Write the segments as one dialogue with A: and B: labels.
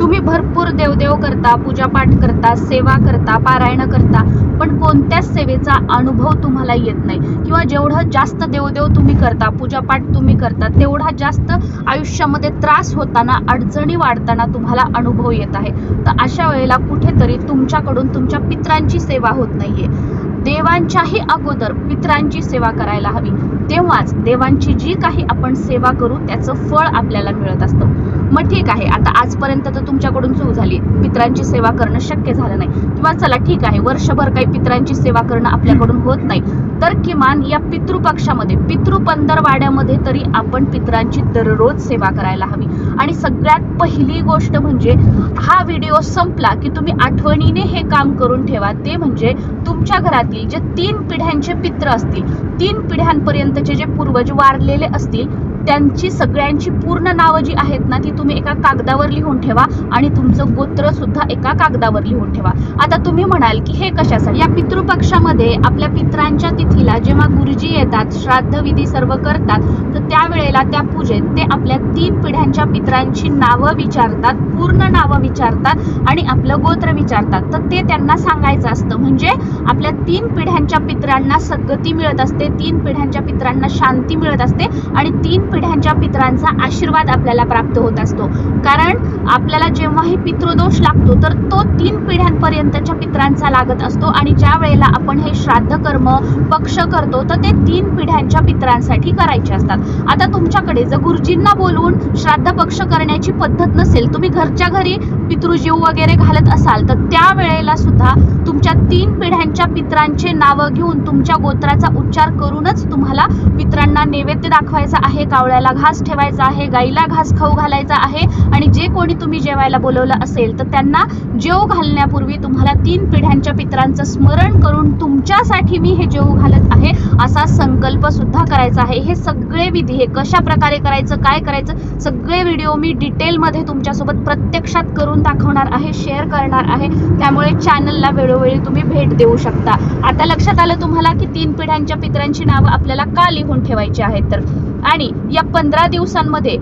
A: तुम्ही भरपूर देवदेव करता पूजापाठ करता सेवा करता पारायण करता पण कोणत्याच सेवेचा अनुभव तुम्हाला येत नाही. किंवा जेवढं जास्त देवदेव तुम्ही करता पूजापाठ तुम्ही करता तेवढा जास्त आयुष्यामध्ये त्रास होताना अडचणी वाढताना तुम्हाला अनुभव येत आहे. तर अशा वेळेला कुठेतरी तुमच्याकडून तुमच्या पित्रांची सेवा होत नाहीये. देवांच्याही अगोदर पित्रांची सेवा करायला हवी. तेव्हाच देवांची जी काही आपण सेवा करू त्याचं फळ आपल्याला मिळत असतं. मग ठीक आहे आता आजपर्यंत तर तुमच्याकडून चूक झाली. पित्रांची सेवा करणं शक्य झालं नाही. किंवा चला ठीक आहे वर्षभर काही पित्रांची सेवा करणं आपल्याकडून होत नाही. तर किमान या पितृपक्षामध्ये पितृपंधरवाड्यामध्ये तरी आपण पित्रांची दररोज सेवा करायला हवी. आणि सगळ्यात पहिली गोष्ट म्हणजे हा व्हिडिओ संपला की तुम्ही आठवणीने हे काम करून ठेवा. ते म्हणजे तुमच्या घरातील जे तीन पिढ्यांचे पित्र असतील तीन पिढ्यांपर्यंतचे जे पूर्वज वारलेले असतील त्यांची सगळ्यांची पूर्ण नावं जी आहेत ना ती तुम्ही एका कागदावर लिहून ठेवा आणि तुमचं गोत्र सुद्धा एका कागदावर लिहून ठेवा. आता तुम्ही म्हणाल की हे कशासाठी? या पितृपक्षामध्ये आपल्या पित्रांच्या तिथीला जेव्हा गुरुजी येतात श्राद्ध विधी सर्व करतात तर त्यावेळेला त्या पूजेत ते आपल्या तीन पिढ्यांच्या पित्रांची नावं विचारतात पूर्ण नावं विचारतात आणि आपलं गोत्र विचारतात. तर ते त्यांना सांगायचं असतं म्हणजे आपल्या तीन पिढ्यांच्या पित्रांना सद्गती मिळत असते तीन पिढ्यांच्या पित्रांना शांती मिळत असते आणि तीन पिढ्यांच्या पित्रांचा आशीर्वाद आपल्याला प्राप्त होत असतो. कारण आपल्याला जेव्हाही पितृदोष लागतो तर तो तीन पिढ्यांपर्यंतच्या पित्रांचा लागत असतो. आणि ज्या वेळेला आपण हे श्राद्ध कर्म पक्ष करतो तर ते तीन पिढ्यांच्या पित्रांसाठी करायचे असतात. आता तुमच्याकडे जर गुरुजींना बोलवून श्राद्ध पक्ष करण्याची पद्धत नसेल तुम्ही घरच्या घरी पितृजीव वगैरे घालत असाल तर त्या वेळेला सुद्धा तुमच्या तीन पिढ्यांच्या पित्रांचे नावं घेऊन तुमच्या गोत्राचा उच्चार करूनच तुम्हाला पित्रांना नैवेद्य दाखवायचा आहे का? कावळ्याला घास ठेवायचा आहे गाईला घास खाऊ घालायचा आहे आणि जे कोणी तुम्ही जेवायला बोलवलं असेल तर त्यांना जेव घालण्यापूर्वी तुम्हाला तीन पिढ्यांच्या पित्रांचं स्मरण करून तुमच्यासाठी मी हे जेव घालत आहे असा संकल्प सुद्धा करायचा आहे. हे सगळे विधी हे कशा प्रकारे करायचं काय करायचं सगळे व्हिडिओ मी डिटेलमध्ये तुमच्यासोबत प्रत्यक्षात करून दाखवणार आहे शेअर करणार आहे. त्यामुळे चॅनलला वेळोवेळी तुम्ही भेट देऊ शकता. आता लक्षात आलं तुम्हाला की तीन पिढ्यांच्या पित्रांची नावं आपल्याला का लिहून ठेवायची आहेत तर? आणि या पंधरा दिवसांमध्ये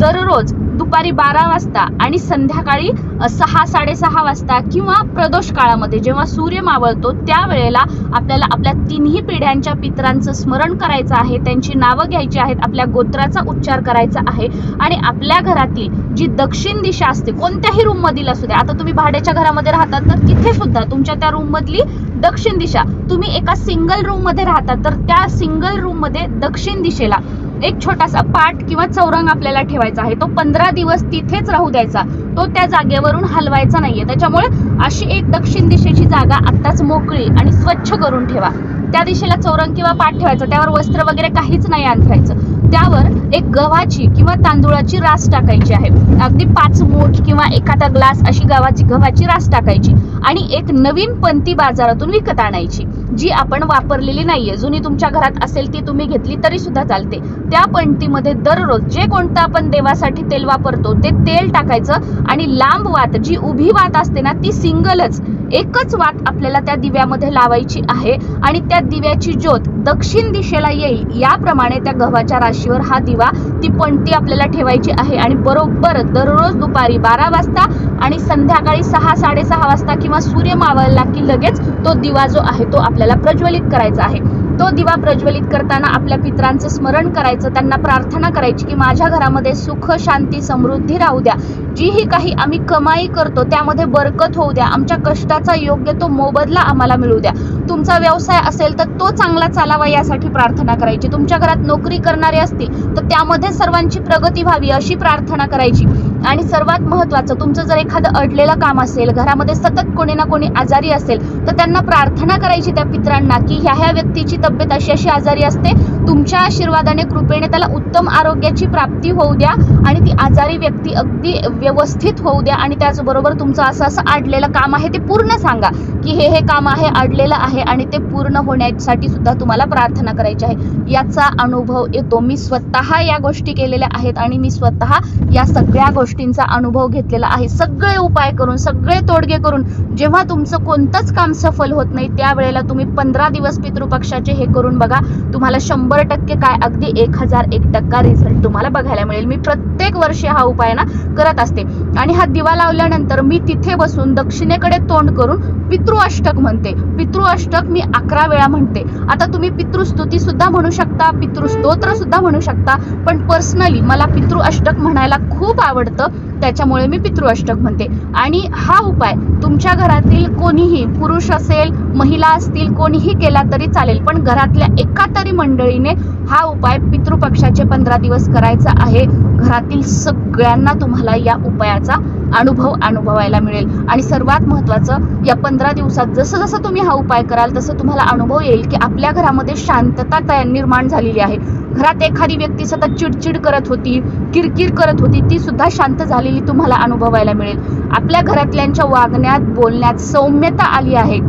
A: दररोज दुपारी बारा वाजता आणि संध्याकाळी सहा साडेसहा वाजता किंवा प्रदोष काळामध्ये जेव्हा सूर्य मावळतो त्यावेळेला आपल्याला आपल्या तिन्ही पिढ्यांच्या पित्रांचं स्मरण करायचं आहे त्यांची नावं घ्यायची आहेत आपल्या गोत्राचा उच्चार करायचा आहे आणि आपल्या घरातील जी दक्षिण दिशा असते कोणत्याही रूममधील असू द्या आता तुम्ही भाड्याच्या घरामध्ये राहतात तर तिथे सुद्धा तुमच्या त्या रूममधली दक्षिण दिशा तुम्ही एका सिंगल रूममध्ये राहता राहतात तर त्या सिंगल रूममध्ये दक्षिण दिशेला एक छोटासा पाट किंवा चौरंग आपल्याला ठेवायचा आहे. तो पंधरा दिवस तिथेच राहू द्यायचा. तो त्या जागेवरून हलवायचा नाहीये. त्याच्यामुळे अशी एक दक्षिण दिशेची जागा आत्ताच मोकळी आणि स्वच्छ करून ठेवा. त्या दिशेला चौरंग किंवा पाट ठेवायचा. त्यावर वस्त्र वगैरे काहीच नाही अंथरायचं त्यावर एक गव्हाची किंवा तांदूळाची रास टाकायची आहे. अगदी पाच मूठ किंवा एखादा ग्लास अशी गव्हाची गव्हाची रास टाकायची आणि एक नवीन पंती बाजारातून विकत आणायची. जी आपण वापरलेली नाहीये जुनी तुमच्या घरात असेल ती तुम्ही घेतली तरी सुद्धा चालते. त्या पणतीमध्ये दररोज जे कोणतं आपण देवासाठी तेल वापरतो ते तेल टाकायचं आणि लांब वात जी उभी वात असते ना ती सिंगलच एकच वात आपल्याला त्या दिव्यामध्ये लावायची आहे आणि त्या दिव्याची ज्योत दक्षिण दिशेला येईल याप्रमाणे त्या गव्हाच्या राशीवर हा दिवा ती पणती आपल्याला ठेवायची आहे आणि बरोबर दररोज दुपारी बारा वाजता आणि संध्याकाळी सहा साडेसहा वाजता किंवा सूर्य मावळला की लगेच तो दिवा जो आहे तो आपल्याला प्रज्वलित करायचा आहे. तो दिवा प्रज्वलित करताना आपल्या पित्रांचं स्मरण करायचं त्यांना प्रार्थना करायची की माझ्या घरामध्ये सुख शांती समृद्धी राहू द्या. जी ही काही आम्ही कमाई करतो त्यामध्ये बरकत होऊ द्या. आमच्या कष्टाचा योग्य तो मोबदला आम्हाला मिळू द्या. तुमचा व्यवसाय असेल तर तो चांगला चालावा यासाठी प्रार्थना करायची. तुमच्या घरात नोकरी करणारे असतील तर त्यामध्ये सर्वांची प्रगती व्हावी अशी प्रार्थना करायची. आणि सर्वात महत्वाचं तुमचं जर एखादं अडलेलं काम असेल घरामध्ये सतत कोणी ना कोणी आजारी असेल तर त्यांना प्रार्थना करायची त्या पित्रांना की ह्या ह्या व्यक्तीची तब्येत अशी अशी आजारी असते तुमच्या आशीर्वादाने कृपेने त्याला उत्तम आरोग्याची प्राप्ती होऊ द्या आणि ती आजारी व्यक्ती अगदी व्यवस्थित होऊ द्या आणि त्याचबरोबर तुमचं असं असं अडलेलं काम आहे ते पूर्ण सांगा की हे हे काम आहे अडलेलं आहे आणि ते पूर्ण होण्यासाठी सुद्धा तुम्हाला प्रार्थना करायची आहे. याचा अनुभव येतो. मी स्वतः या गोष्टी केलेल्या आहेत आणि मी स्वतः या सगळ्या गोष्टी गोष्टींचा अनुभव घेतलेला आहे. सगळे उपाय करून सगळे तोडगे करून जेव्हा तुमचं कोणतंच काम सफल होत नाही त्यावेळेला तुम्ही पंधरा दिवस पितृपक्षाचे हे करून बघा तुम्हाला शंभर टक्के काय अगदी एक हजार एक टक्का रिझल्ट तुम्हाला बघायला मिळेल. मी प्रत्येक वर्षी हा उपाय ना करत असते. आणि हा दिवा लावल्यानंतर मी तिथे बसून दक्षिणेकडे तोंड करून पितृअष्टक म्हणते. पितृअष्टक मी अकरा वेळा म्हणते. आता तुम्ही पितृस्तुती सुद्धा म्हणू शकता पितृस्तोत्र सुद्धा म्हणू शकता पण पर्सनली मला पितृअष्टक म्हणायला खूप आवडतं त्याच्यामुळे मी पितृअष्टक म्हणते. आणि हा उपाय तुमच्या घरातील कोणीही पुरुष असेल महिला असतील कोणीही केला तरी चालेल पण घरातल्या एका तरी मंडळीने हा उपाय पितृपक्षाचे पंधरा दिवस करायचा आहे. घरातील सगळ्यांना तुम्हाला या उपायाचा अनुभव अनुभवायला मिळेल. आणि सर्वात महत्त्वाचं या पंधरा दिवसात जसं जसं तुम्ही हा उपाय कराल तसं तुम्हाला अनुभव येईल की आपल्या घरामध्ये शांतता तयार निर्माण झालेली आहे. घरात एखादी व्यक्ती सतत चिडचिड करत होती किरकिर करत होती ती सुद्धा शांत झालेली तुम्हाला अनुभवायला मिळेल. आपल्या घरातल्यांच्या वागण्यात बोलण्यात सौम्यता आली आहे.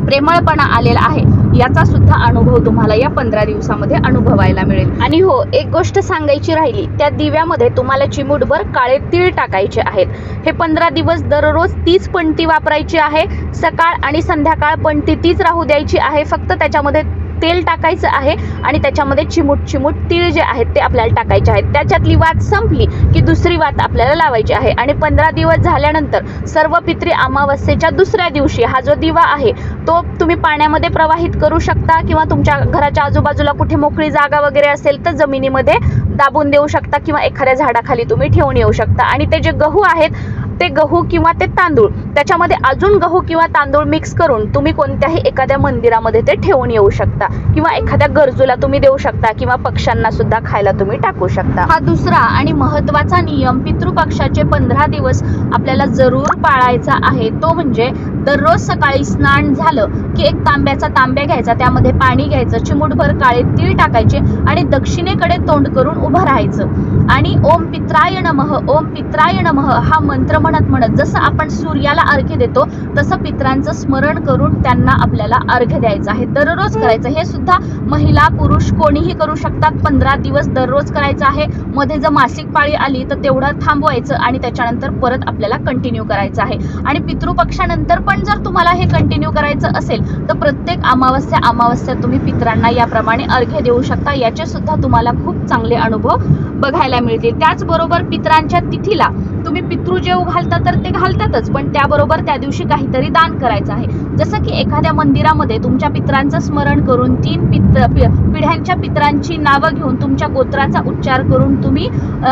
A: प्रेमळपणा आलेला आहे. याचा सुद्धा अनुभव तुम्हाला या पंधरा दिवसामध्ये अनुभवायला मिळेल. आणि हो एक गोष्ट सांगायची राहिली त्या दिव्यामध्ये तुम्हाला चिमूटभर काळे तीळ टाकायचे आहेत. हे पंधरा दिवस दररोज तीच पणती वापरायची आहे सकाळ आणि संध्याकाळ पणती तीच राहू द्यायची आहे फक्त त्याच्यामध्ये तेल टाकायचं आहे आणि त्याच्यामध्ये चिमूट चिमूट तीळ जे आहेत ते आपल्याला टाकायचे आहेत. त्याच्यातली वात संपली की दुसरी वात आपल्याला लावायची आहे. आणि पंधरा दिवस झाल्यानंतर सर्व पित्री अमावस्येच्या दुसऱ्या दिवशी हा जो दिवा आहे तो तुम्ही पाण्यामध्ये प्रवाहित करू शकता किंवा तुमच्या घराच्या आजूबाजूला कुठे मोकळी जागा वगैरे असेल तर जमिनीमध्ये दाबून देऊ शकता किंवा एखाद्या झाडाखाली तुम्ही ठेवून येऊ शकता. आणि ते जे गहू आहेत ते गहू किंवा ते तांदूळ. त्याच्यामध्ये अजून गहू किंवा तांदूळ मिक्स करून तुम्ही कोणत्याही एखाद्या मंदिरामध्ये ते ठेवून येऊ शकता. किंवा एखाद्या गरजूला तुम्ही देऊ शकता किंवा पक्ष्यांना सुद्धा खायला तुम्ही टाकू शकता. हा दुसरा आणि महत्त्वाचा नियम पितृपक्षाचे पंधरा दिवस आपल्याला जरूर पाळायचा आहे. तो म्हणजे दररोज सकाळी स्नान झालं की एक तांब्याचा तांब्या घ्यायचा त्यामध्ये पाणी घ्यायचं चिमूटभर काळे तीळ टाकायचे आणि दक्षिणेकडे तोंड करून उभं राहायचं. आणि ओम पित्राय नमः ओम पित्राय नमः हा मंत्र म्हणत म्हणत जसं आपण सूर्याला अर्घ्य देतो तसं पित्रांचं स्मरण करून त्यांना आपल्याला अर्घ्य द्यायचं आहे. दररोज करायचं हे सुद्धा महिला पुरुष कोणीही करू शकतात पंधरा दिवस दररोज करायचं आहे. मध्ये जर मासिक पाळी आली तर तेवढं थांबवायचं आणि त्याच्यानंतर परत आपल्याला कंटिन्यू करायचं आहे. आणि पितृपक्षानंतर पण जर तुम्हाला हे कंटिन्यू करायचं असेल तर प्रत्येक अमावस्या अमावस्या तुम्ही पित्रांना याप्रमाणे अर्घ्य देऊ शकता. याचे सुद्धा तुम्हाला खूप चांगले अनुभव बघायला मिळतील. त्याचबरोबर पित्रांच्या तिथीला तुम्ही पितृजेव घालता तर ते घालतातच पण त्याबरोबर त्या दिवशी काहीतरी दान करायचं आहे. जसं की एखाद्या मंदिरामध्ये तुमच्या पित्रांचं स्मरण करून तीन पित्र पिढ्यांच्या पित्रांची नावं घेऊन तुमच्या गोत्राचा उच्चार करून तुम्ही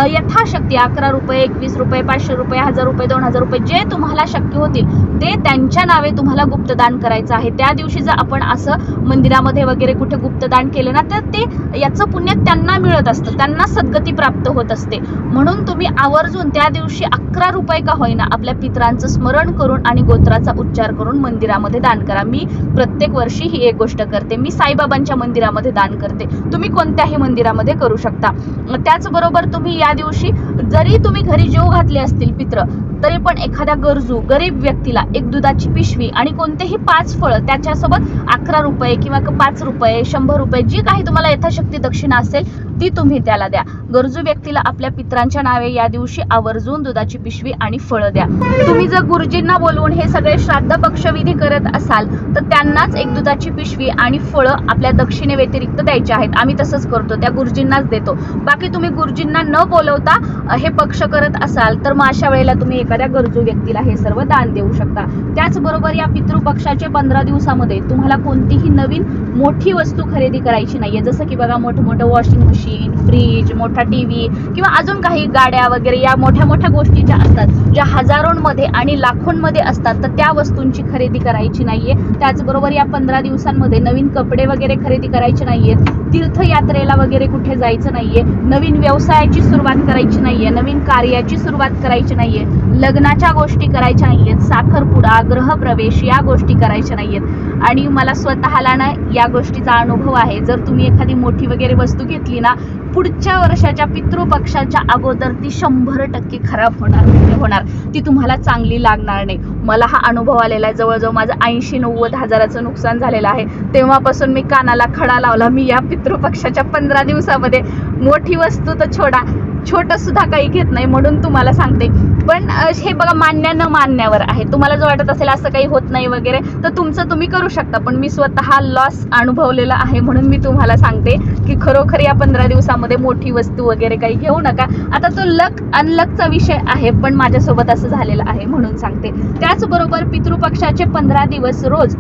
A: यथाशक्ती अकरा रुपये एकवीस रुपये पाचशे रुपये हजार रुपये दोन हजार रुपये जे तुम्हाला शक्य होतील ते त्यांच्या नावे तुम्हाला गुप्तदान करायचं आहे. त्या दिवशी जर आपण असं मंदिरामध्ये वगैरे कुठे गुप्तदान केलं ना तर ते याचं पुण्य त्यांना मिळत असतं. त्यांना सद्गती प्राप्त होत असते. म्हणून तुम्ही आवर्जून त्या दिवशी अकरा रुपये का होईना आपल्या पित्रांचं स्मरण करून आणि गोत्राचा उच्चार करून मंदिरामध्ये दान करा. मी प्रत्येक वर्षी ही एक गोष्ट करते. मी साईबाबांच्या मंदिरामध्ये दान करते. तुम्ही कोणत्याही मंदिरामध्ये करू शकता. त्याचबरोबर तुम्ही या दिवशी जरी तुम्ही घरी जेव घातले असतील पित्र तरी पण एखाद्या गरजू गरीब व्यक्तीला एक दुधाची पिशवी आणि कोणतेही पाच फळं त्याच्यासोबत अकरा रुपये किंवा पाच रुपये शंभर रुपये जी काही तुम्हाला यथाशक्ती दक्षिणा असेल ती तुम्ही त्याला द्या. गरजू व्यक्तीला आपल्या पित्रांच्या नावे या दिवशी आवर्जून दुधाची पिशवी आणि फळं द्या. तुम्ही जर गुरुजींना बोलवून हे सगळे श्राद्ध पक्षविधी करत असाल तर त्यांनाच एक दुधाची पिशवी आणि फळं आपल्या दक्षिणे व्यतिरिक्त द्यायचे आहेत. आम्ही तसंच करतो त्या गुरुजींनाच देतो. बाकी तुम्ही गुरुजींना न बोलवता हे पक्ष करत असाल तर मग अशा वेळेला तुम्ही एखाद्या गरजू व्यक्तीला हे सर्व दान देऊ शकता. त्याचबरोबर या पितृपक्षाचे पंधरा दिवसामध्ये तुम्हाला कोणतीही नवीन मोठी वस्तू खरेदी करायची नाहीये. जसं की बघा मोठं मोठं वॉशिंग मशीन फ्रीज मोठा टी व्ही किंवा अजून काही गाड्या वगैरे या मोठ्या मोठ्या गोष्टी ज्या असतात ज्या हजारोंमध्ये आणि लाखोंमध्ये असतात तर त्या वस्तूंची खरेदी करायची नाहीये. त्याचबरोबर या पंधरा दिवसांमध्ये नवीन कपडे वगैरे खरेदी करायचे नाहीयेत तीर्थयात्रेला वगैरे कुठे जायचं नाहीये. नवीन व्यवसायाची सुरुवात करायची नाहीये. नवीन कार्याची सुरुवात करायची नाहीये. लग्नाच्या गोष्टी करायच्या नाहीयेत. साखरपुडा ग्रहप्रवेश या गोष्टी करायच्या नाहीयेत. आणि मला स्वतःला ना या गोष्टीचा अनुभव आहे. जर तुम्ही एखादी मोठी वगैरे वस्तू घेतली ना पुढच्या वर्षाच्या पितृपक्षाच्या अगोदर ती शंभर टक्के खराब होणार होणार. ती तुम्हाला चांगली लागणार नाही. मला हा अनुभव आलेला आहे. जवळजवळ माझं ऐंशी नव्वद हजाराचं नुकसान झालेलं आहे. तेव्हापासून मी कानाला खडा लावला. मी या पितृपक्षाच्या पंधरा दिवसामध्ये मोठी वस्तू तर छोडा छोटं सुद्धा काही घेत नाही म्हणून तुम्हाला सांगते. पण हे बघा मान्य न मान्यावर आहे. तुम्हाला जर वाटत असेल असं काही होत नाही वगैरे तर तुमचं तुम्ही करू शकता. पण मी स्वतः लॉस अनुभवलेला आहे म्हणून मी तुम्हाला सांगते की खरोखर या पंधरा दिवसामध्ये मोठी वस्तू वगैरे काही घेऊ नका. आता तो लक अनलकचा विषय आहे पण माझ्यासोबत असं झालेलं आहे म्हणून सांगते. त्याचबरोबर पितृपक्षाचे पंधरा दिवस रोज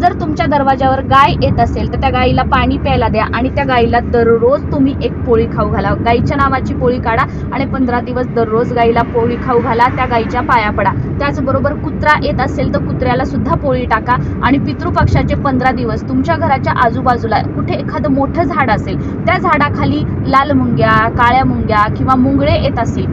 A: जर तुमच्या दरवाजावर गाय येत असेल तर त्या गाईला पाणी प्यायला द्या आणि त्या गाईला दररोज तुम्ही एक पोळी खाऊ घाला. गाईच्या नावाची पोळी काढा आणि पंधरा दिवस दररोज गाईला पोळी खाऊ घाला. त्या गाईच्या पाया पडा. त्याचबरोबर कुत्रा येत असेल तर कुत्र्याला सुद्धा पोळी टाका आणि पितृपक्षाचे पंधरा दिवस तुमच्या घराच्या आजूबाजूला कुठे एखादं मोठं झाड असेल त्या झाडाखाली लाल मुंग्या काळ्या मुंग्या किंवा मुंगळे येत असतील.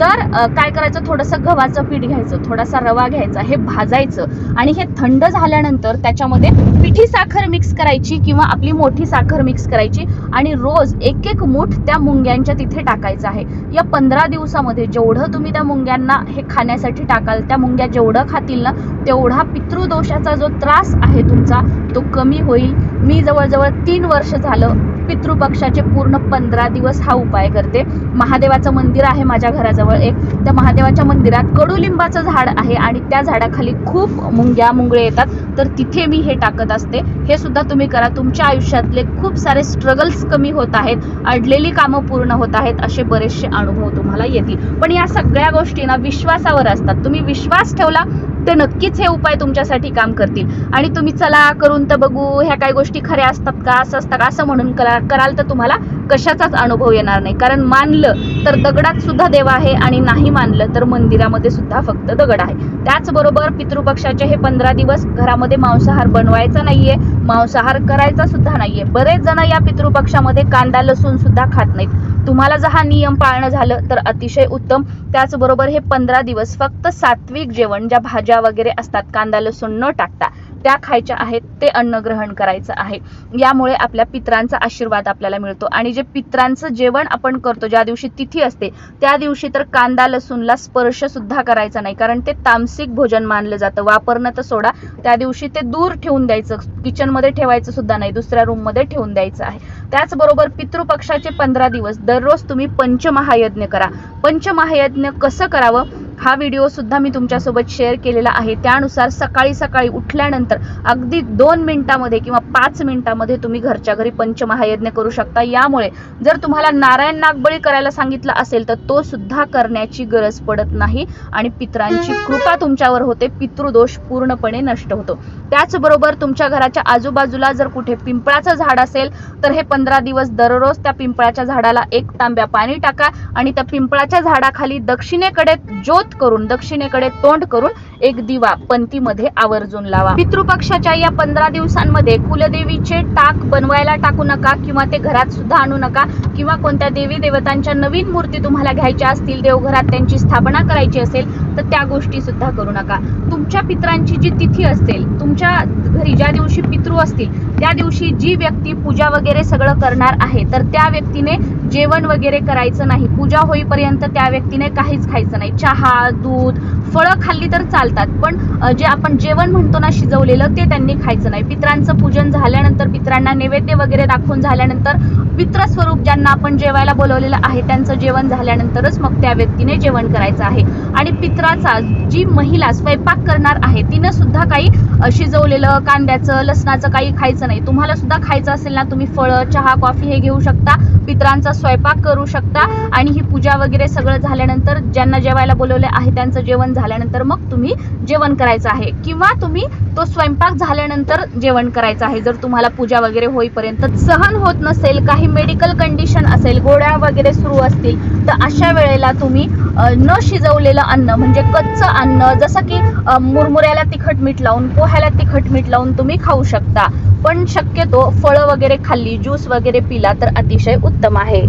A: तर काय करायचं? थोडंसं गव्हाचं पीठ घ्यायचं थोडासा रवा घ्यायचा हे भाजायचं आणि हे थंड झाल्यानंतर त्याच्यामध्ये पिठी साखर मिक्स करायची किंवा आपली मोठी साखर मिक्स करायची आणि रोज एक एक मूठ त्या मुंग्यांच्या तिथे टाकायचं आहे. या पंधरा दिवसामध्ये जेवढं तुम्ही त्या मुंग्यांना हे खाण्यासाठी टाकाल त्या मुंग्या जेवढं खातील ना तेवढा पितृदोषाचा जो त्रास आहे तुमचा तो कमी होईल. मी जवळजवळ तीन वर्ष झालं पितृपक्षाचे पूर्ण पंधरा दिवस हा उपाय करते. महादेवाचं मंदिर आहे माझ्या घराजवळ एक. त्या महादेवाच्या मंदिरात कडुलिंबाचं झाड आहे आणि त्या झाडाखाली खूप मुंग्या मुंगळे येतात. तर तिथे मी हे टाकत असते. हे सुद्धा तुम्ही करा. तुमच्या आयुष्यातले खूप सारे स्ट्रगल्स कमी होत आहेत. अडलेली कामं पूर्ण होत आहेत असे बरेचसे अनुभव तुम्हाला येतील. पण या सगळ्या गोष्टी ना विश्वासावर असतात. तुम्ही विश्वास ठेवला ते नक्कीच हे उपाय तुमच्यासाठी काम करतील. आणि तुम्ही चला करून तर बघू ह्या काही गोष्टी खऱ्या असतात का असं असतं का असं म्हणून करा कराल तर तुम्हाला कशाचाच अनुभव येणार नाही. कारण मानलं तर दगडात सुद्धा देव आहे आणि नाही मानलं तर मंदिरामध्ये सुद्धा फक्त दगड आहे. त्याचबरोबर पितृपक्षाचे हे पंधरा दिवस घरामध्ये मांसाहार बनवायचा नाहीये मांसाहार करायचा सुद्धा नाहीये. बरेच जण या पितृपक्षामध्ये कांदा लसूण सुद्धा खात नाहीत. तुम्हाला जर हा नियम पाळणं झालं तर अतिशय उत्तम. त्याचबरोबर हे पंधरा दिवस फक्त सात्विक जेवण ज्या भाज्या वगैरे असतात कांदा लसूण न टाकता त्या खायच्या आहेत ते अन्न ग्रहण करायचं आहे. यामुळे आपल्या पित्रांचा आशीर्वाद आपल्याला मिळतो. आणि जे पित्रांचं जेवण आपण करतो ज्या दिवशी तिथी असते त्या दिवशी तर कांदा लसूणला स्पर्श सुद्धा करायचा नाही. कारण ते तामसिक भोजन मानलं जातं. वापरणं तर सोडा. त्या दिवशी ते दूर ठेवून द्यायचं. किचनमध्ये ठेवायचं सुद्धा नाही. दुसऱ्या रूममध्ये ठेवून द्यायचं आहे. त्याचबरोबर पितृपक्षाचे पंधरा दिवस. दररोज तुम्ही पंचमहायज्ञ करा. पंचमहायज्ञ कसं करावं? हा व्हिडिओ सुद्धा मी तुमच्यासोबत शेअर केलेला आहे. त्यानुसार सकाळी सकाळी उठल्यानंतर अगदी दोन मिनिटामध्ये किंवा पाच मिनिटामध्ये तुम्ही घरच्या घरी पंचमहायज्ञ करू शकता. यामुळे जर तुम्हाला नारायण नागबळी करायला सांगितलं असेल तर तो सुद्धा करण्याची गरज पडत नाही आणि पित्रांची कृपा तुमच्यावर होते. पितृदोष पूर्णपणे नष्ट होतो. त्याचबरोबर तुमच्या घराच्या आजूबाजूला जर कुठे पिंपळाचं झाड असेल तर हे पंधरा दिवस दररोज त्या पिंपळाच्या झाडाला एक तांब्या पाणी टाका आणि त्या पिंपळाच्या झाडाखाली दक्षिणेकडे ज्योत करून दक्षिणेकडे तोंड करून एक दिवा पंथीमध्ये आवर्जून लावा. पितृपक्षाच्या या पंधरा दिवसांमध्ये कुलदेवीचे टाक बनवायला टाकू नका किंवा ते घरात सुद्धा आणू नका किंवा कोणत्या देवी देवतांच्या नवीन मूर्ती तुम्हाला घ्यायच्या असतील देवघरात त्यांची स्थापना करायची असेल तर त्या गोष्टी सुद्धा करू नका. तुमच्या पित्रांची जी तिथी असेल तुमच्या घरी ज्या दिवशी पितृ असतील त्या दिवशी जी व्यक्ती पूजा वगैरे सगळं करणार आहे तर त्या व्यक्तीने जेवण वगैरे करायचं नाही. पूजा होईपर्यंत त्या व्यक्तीने काहीच खायचं नाही. चहा दूध फळं खाल्ली तर चालतात पण जे आपण जेवण म्हणतो ना शिजवलेलं ते त्यांनी खायचं नाही. पित्रांचं पूजन झाल्यानंतर पित्रांना नैवेद्य वगैरे दाखवून झाल्यानंतर पित्रस्वरूप ज्यांना आपण जेवायला बोलवलेलं आहे त्यांचं जेवण झाल्यानंतरच मग त्या व्यक्तीने जेवण करायचं आहे. आणि पित्र पित्राचा जी महिला स्वयंपाक करणार आहे तिनं सुद्धा काही शिजवलेलं कांद्याचं लसणाचं काही खायचं नाही. तुम्हाला सुद्धा खायचं असेल ना तुम्ही फळं चहा कॉफी हे घेऊ शकता पित्रांचा स्वयंपाक करू शकता आणि ही पूजा वगैरे सगळं झाल्यानंतर ज्यांना जेवायला बोलवले आहे त्यांचं जेवण झाल्यानंतर मग तुम्ही जेवण करायचं आहे. किंवा तुम्ही तो स्वयंपाक झाल्यानंतर जेवण करायचं आहे. जर तुम्हाला पूजा वगैरे होईपर्यंत सहन होत नसेल काही मेडिकल कंडिशन असेल गोळ्या वगैरे सुरू असतील तर अशा वेळेला तुम्ही न शिजवलेलं अन्न म्हणजे कच्चं अन्न जसं की मुरमुऱ्याला तिखट मीठ लावून पोह्याला तिखट मीठ लावून तुम्ही खाऊ शकता. पण शक्यतो फळं वगैरे खाल्ली ज्यूस वगैरे पिला तर अतिशय उत्तम आहे.